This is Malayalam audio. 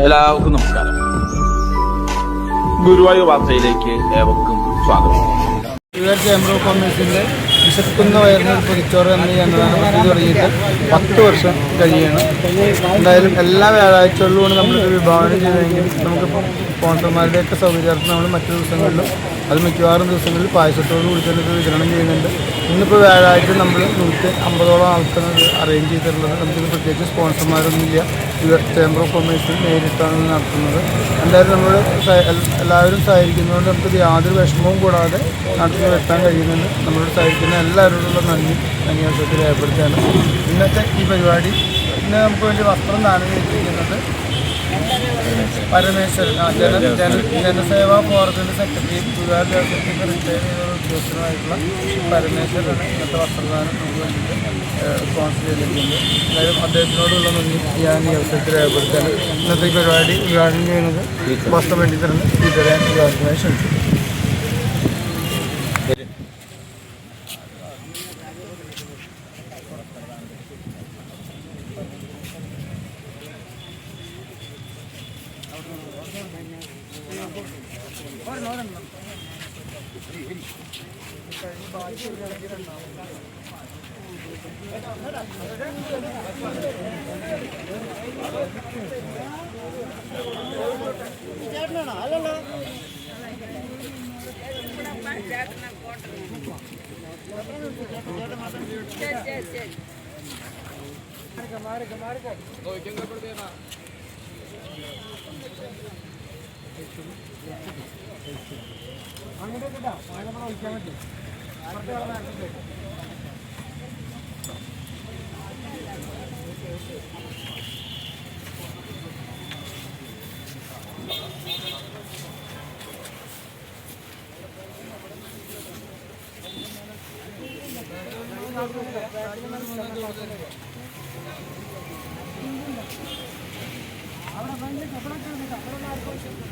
എല്ലാവർക്കും നമസ്കാരം. ഗുരുവായൂർ വാർത്തയിലേക്ക് ഏവർക്കും സ്വാഗതം. ചേംബർ ഓഫ് കോമേഴ്സിന്റെ വിശക്കുന്ന വയറിന് പൊതിച്ചോറ് എന്ന് ചെയ്യുന്നതാണ് ഇത് തുടങ്ങിയിട്ട് പത്ത് വർഷം കഴിയാണ്. എന്തായാലും എല്ലാ വ്യാഴാഴ്ചകളിലുമാണ് നമ്മളിത് വിഭാവനം ചെയ്തെങ്കിൽ നമുക്ക് സ്പോൺസർമാരുടെയൊക്കെ സൗകര്യാർത്ഥം നമ്മൾ മറ്റു ദിവസങ്ങളിലും അത് മിക്കവാറും ദിവസങ്ങളിൽ പായസത്തോട് കൂടി തന്നെ വിതരണം ചെയ്യുന്നുണ്ട്. ഇന്നിപ്പോൾ വ്യാഴാഴ്ച നമ്മൾ നൂറ്റി അമ്പതോളം ആൾക്കാർ അറേഞ്ച് ചെയ്തിട്ടുള്ളത്. നമുക്കിത് പ്രത്യേകിച്ച് സ്പോൺസർമാരൊന്നുമില്ല. യുവർ ചേംബർ ഓഫ് കൊമേഴ്സ് നേരിട്ടാണ് നടത്തുന്നത്. എന്തായാലും നമ്മൾ എല്ലാവരും സഹകരിക്കുന്നതുകൊണ്ട് നമുക്കിത് യാതൊരു വിഷമവും കൂടാതെ നടത്തി വെക്കാൻ കഴിയുന്നുണ്ട്. നമ്മളോട് സഹകരിക്കുന്ന എല്ലാവരോടുള്ള നന്ദി നന്ദി അന്വേഷണത്തിൽ രേഖപ്പെടുത്തുകയാണ്. ഇന്നത്തെ ഈ പരിപാടി ഇന്ന് നമുക്ക് വേണ്ടി വസ്ത്രം നാണയം ചെയ്തിരിക്കുന്നത് പരമേശ്വരൻ. ജന ജന ജനസേവാ ഫോറത്തിന്റെ സെക്രട്ടറി ദേവസ്വത്തിന്റെ റിട്ടയർ ചെയ്ത ഉദ്യോഗസ്ഥനായിട്ടുള്ള പരമേശ്വരനാണ് ഇന്നത്തെ വസ്ത്രദാനം നമുക്ക് വേണ്ടിയിട്ട് സ്പോൺസർ ചെയ്തിട്ടുണ്ട് എന്തായാലും അദ്ദേഹത്തിനോടുള്ള നന്ദി. ഞാൻ ഈ അവസരത്തിൽ രേഖപ്പെടുത്തുകയാണ് ഇന്നത്തെ പരിപാടി ഉദ്ഘാടനം ചെയ്യുന്നത് വസ്ത്രം വേണ്ടി തരുന്ന ടീച്ചറെ ഉദ്ഘാടനമായി ക്ഷണിച്ചു மாறுக்க மாறுக்க மாறுக்க അവിടെ ഭയങ്കര കപ്പടക്കാണ് കപ്പടക്കാർക്ക്